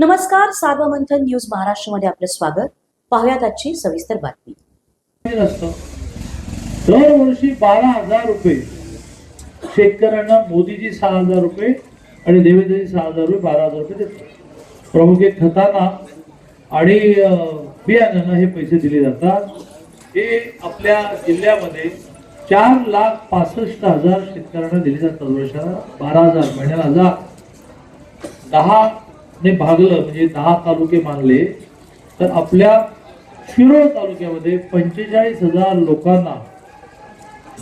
नमस्कार सार्वमंथन न्यूज महाराष्ट्रमध्ये आपलं स्वागत. पाहुयात आजची सविस्तर बातमी. दरवर्षी बारा हजार रुपये. शेतकऱ्यांना मोदीजी सहा हजार रुपये आणि देवेंद्रजी सहा हजार रुपये बारा हजार रुपये देतात. प्रमुख खताना आणि बियाण्यांना हे पैसे दिले जातात. हे आपल्या जिल्ह्यामध्ये चार लाख पासष्ट हजार शेतकऱ्यांना दिले जातात वर्षाला बारा हजार महिन्याला हजार. दहा ने भागलं म्हणजे दहा तालुके मानले तर आपल्या शिरोळ तालुक्यामध्ये पंचेचाळीस हजार लोकांना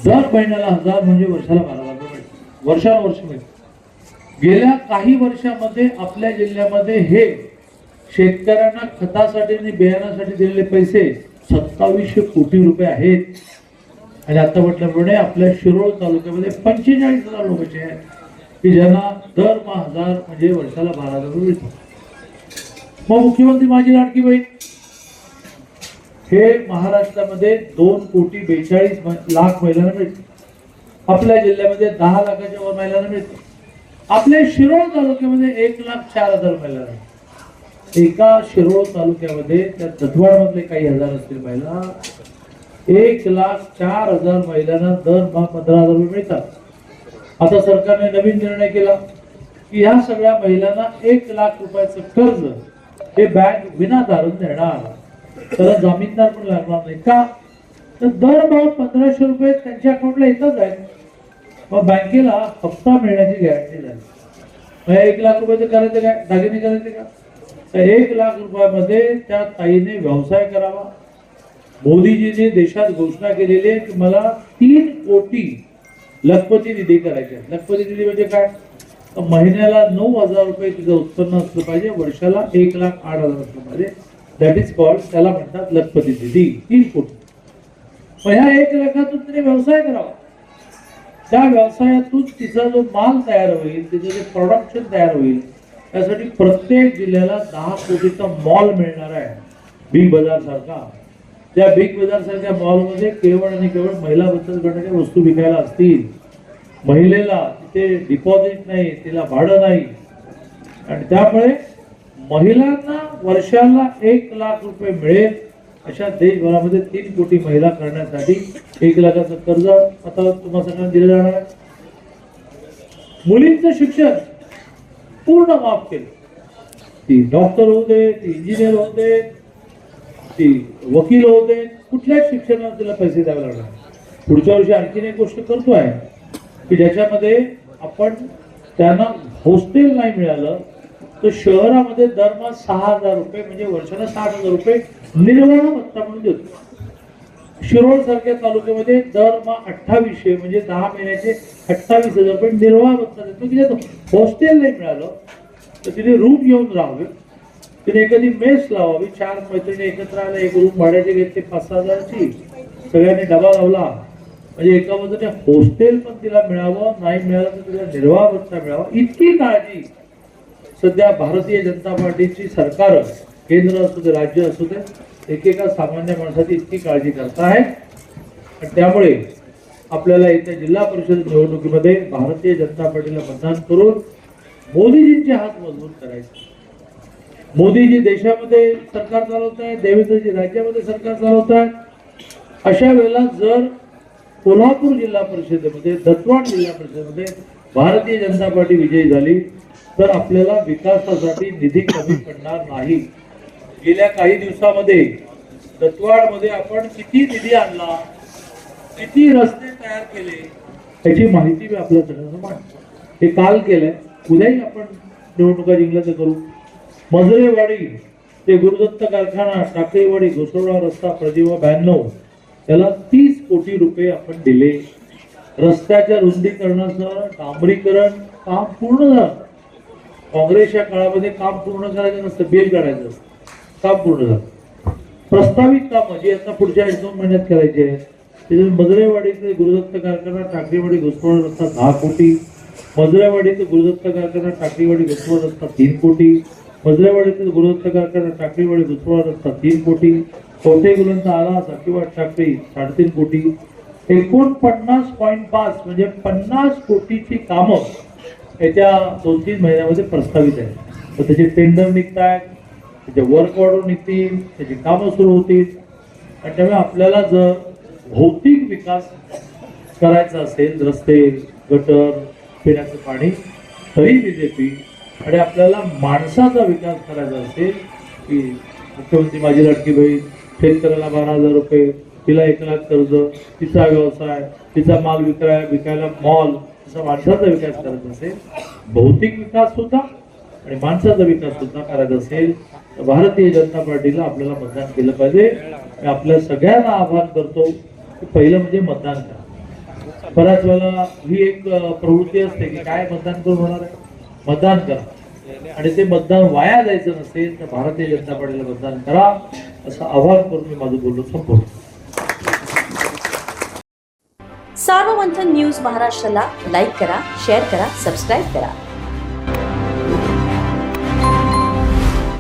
दर महिन्याला हजार म्हणजे वर्षाला बारा हजार रुपये वर्षाला वर्ष मिळतात गेल्या काही वर्षामध्ये आपल्या जिल्ह्यामध्ये हे शेतकऱ्यांना खतासाठी आणि बियाणासाठी दिलेले पैसे सत्तावीसशे कोटी रुपये आहेत. आणि आता म्हटल्याप्रमाणे आपल्या शिरोळ तालुक्यामध्ये पंचेचाळीस हजार लोक आहेत की ज्यांना दर महा हजार म्हणजे वर्षाला बारा हजार रुपये मिळतात. मग मुख्यमंत्री माझी लाडकी बहीण. हे महाराष्ट्रामध्ये दोन कोटी बेचाळीस लाख महिलांना मिळते आपल्या जिल्ह्यामध्ये दहा लाखाच्या वर महिलांना मिळते आपल्या शिरोळ तालुक्यामध्ये एक लाख चार हजार महिलांना एका शिरोळ तालुक्यामध्ये त्या दत्वाडमधले काही हजार असतील महिला एक लाख चार हजार महिलांना दर पंधरा हजार रुपये मिळतात. आता सरकारने नवीन निर्णय केला की ह्या सगळ्या महिलांना एक लाख रुपयाचं कर्ज हे बँक विना तारण देणार. त्याला जामीनदार पण लागणार नाही. का? तर दरमहा पंधराशे रुपये त्यांच्या अकाउंटला येतच आहेत. मग बँकेला हप्ता मिळण्याची गॅरंटी झाली मग एक लाख रुपयाचं करायचं काय? दागिने करायचे का? तर एक लाख रुपयामध्ये त्या ताईने व्यवसाय करावा. मोदीजीने देशात घोषणा केलेली आहे की मला तीन कोटी लखपती निधी करायच्या आहे. लखपती निधी म्हणजे काय? महिन्याला नऊ हजार रुपये तिचं उत्पन्न असलं पाहिजे वर्षाला एक लाख आठ हजार असलं पाहिजे. दॅट इज कॉल्ड त्याला म्हणतात लखपती निधी तीन कोटी. मग ह्या एक लाखातून तिने व्यवसाय करावा. त्या व्यवसायातून तिचा जो माल तयार होईल तिचं जे प्रोडक्शन तयार होईल त्यासाठी प्रत्येक जिल्ह्याला दहा कोटीचा मॉल मिळणार आहे. बिग बाजार सारखा. त्या बिग बाजार सारख्या मॉलमध्ये केवळ आणि केवळ महिला बचत गटाच्या वस्तू विकायला असतील. महिलेला तिथे डिपॉझिट नाही तिला भाडं नाही. आणि त्यामुळे महिलांना वर्षाला एक लाख रुपये मिळेल अशा देशभरामध्ये तीन कोटी महिला करण्यासाठी एक लाखाचं कर्ज आता तुम्हाला सगळ्यांना दिलं जाणार आहे. मुलींचं शिक्षण पूर्ण माफ केलं. ती डॉक्टर होऊ दे ती इंजिनियर होऊ ती वकील होते कुठल्याच शिक्षणाला तिला पैसे द्यावे लागणार पुढच्या वर्षी आणखीन एक गोष्ट करतोय की ज्याच्यामध्ये आपण त्यांना हॉस्टेल नाही मिळालं तर शहरामध्ये दरमहा सहा हजार रुपये म्हणजे वर्षाला साठ हजार रुपये निर्वाह भत्ता म्हणून देतो. शिरोळ सारख्या तालुक्यामध्ये दरमहा अठ्ठावीसशे म्हणजे दहा महिन्याचे अठ्ठावीस हजार रुपये निर्वाह भत्ता देतो की ज्यात हॉस्टेल नाही मिळालं तर तिथे रूम घेऊन राहावे. तिने एखादी मेस लावावी चार मैत्रिणी एकत्र आल्या एक रूम भाड्याचे घेतली पाच सहा हजाराची. सगळ्यांनी डबा लावला. म्हणजे एका बाजूने हॉस्टेल पण तिला मिळावं नाही मिळालं तर तिला निर्वाह भत्ता मिळावा. इतकी काळजी सध्या भारतीय जनता पार्टीची सरकार केंद्र असू दे राज्य असू दे एकेका सामान्य माणसाची इतकी काळजी करत आहे. आणि त्यामुळे आपल्याला येत्या जिल्हा परिषद निवडणुकीमध्ये भारतीय जनता पार्टीला मतदान करून मोदीजींचे हात मजबूत करायचे. मोदीजी देशामध्ये सरकार चालवत आहे देवेंद्रजी राज्यामध्ये सरकार चालवत आहे अशा वेळेला जर कोल्हापूर जिल्हा परिषदेमध्ये दत्वाड जिल्हा परिषदेमध्ये भारतीय जनता पार्टी विजयी झाली तर आपल्याला विकासासाठी निधी कमी पडणार नाही. गेल्या काही दिवसामध्ये दत्वाडमध्ये आपण किती निधी आणला किती रस्ते तयार केले त्याची माहिती मी आपल्या सगळ्यांना मांडतो हे काल केलंय. उद्याही आपण निवडणुका जिंकल्या तर करू. मजरेवाडी ते गुरुदत्त कारखाना टाकळीवाडी घोसोळा रस्ता प्रजीवा ब्याण्णव त्याला तीस कोटी रुपये आपण दिले. रस्त्याच्या रुंदीकरणासह डांबरीकरण काम पूर्ण झालं. काँग्रेसच्या काळामध्ये काम पूर्ण करायचं नसतं बिल काढायचं असतं. काम पूर्ण झालं. प्रस्तावित काम जी आता पुढच्या एक दोन महिन्यात करायची आहे. त्याच्यात मजरेवाडी ते गुरुदत्त कारखाना टाकळीवाडी घोसरडा रस्ता दहा कोटी. मजरेवाडी ते गुरुदत्त कारखाना टाकळीवाडी घोसरडा रस्ता तीन कोटी. मजरेवाडी ते गुरुदत्त कारखाना टाकळीवाडी घोसरडा रस्ता तीन कोटी कोणते गुलंत आला साकीवाड टाकळी साडेतीन कोटी. एकोणपन्नास पॉईंट पाच म्हणजे पन्नास कोटीची कामं येत्या दोन तीन महिन्यामध्ये प्रस्तावित आहे तर त्याचे टेंडर निघत आहेत त्याचे वर्क ऑर्डर निघतील त्याची कामं सुरू होतील. आणि त्यामुळे आपल्याला जर भौतिक विकास करायचा असेल रस्ते गटर पिण्याचं पाणी तरी बीजेपी आणि आपल्याला माणसाचा विकास करायचा असेल की मुख्यमंत्री माझी लाडकी बहीण शेतकऱ्याला बारा हजार रुपये तिला एक लाख कर्ज तिचा व्यवसाय तिचा माल विकाय विकायला मॉल असा माणसाचा विकास करायचा असेल भौतिक विकास सुद्धा आणि माणसाचा विकास सुद्धा करायचा असेल तर भारतीय जनता पार्टीला आपल्याला मतदान केलं पाहिजे. मी आपल्या सगळ्यांना आवाहन करतो की पहिलं म्हणजे मतदान करा. बऱ्याच वेळेला ही एक प्रवृत्ती असते की काय मतदान करून होणार आहे? मतदान करा. आणि ते मतदान वाया जायचं नसेल तर भारतीय जनता पार्टीला मतदान करा असं आवाहन करून मी माझं बोलणं संपवलं सार्वमंथन न्यूज महाराष्ट्राला लाईक करा शेअर करा सबस्क्राईब करा.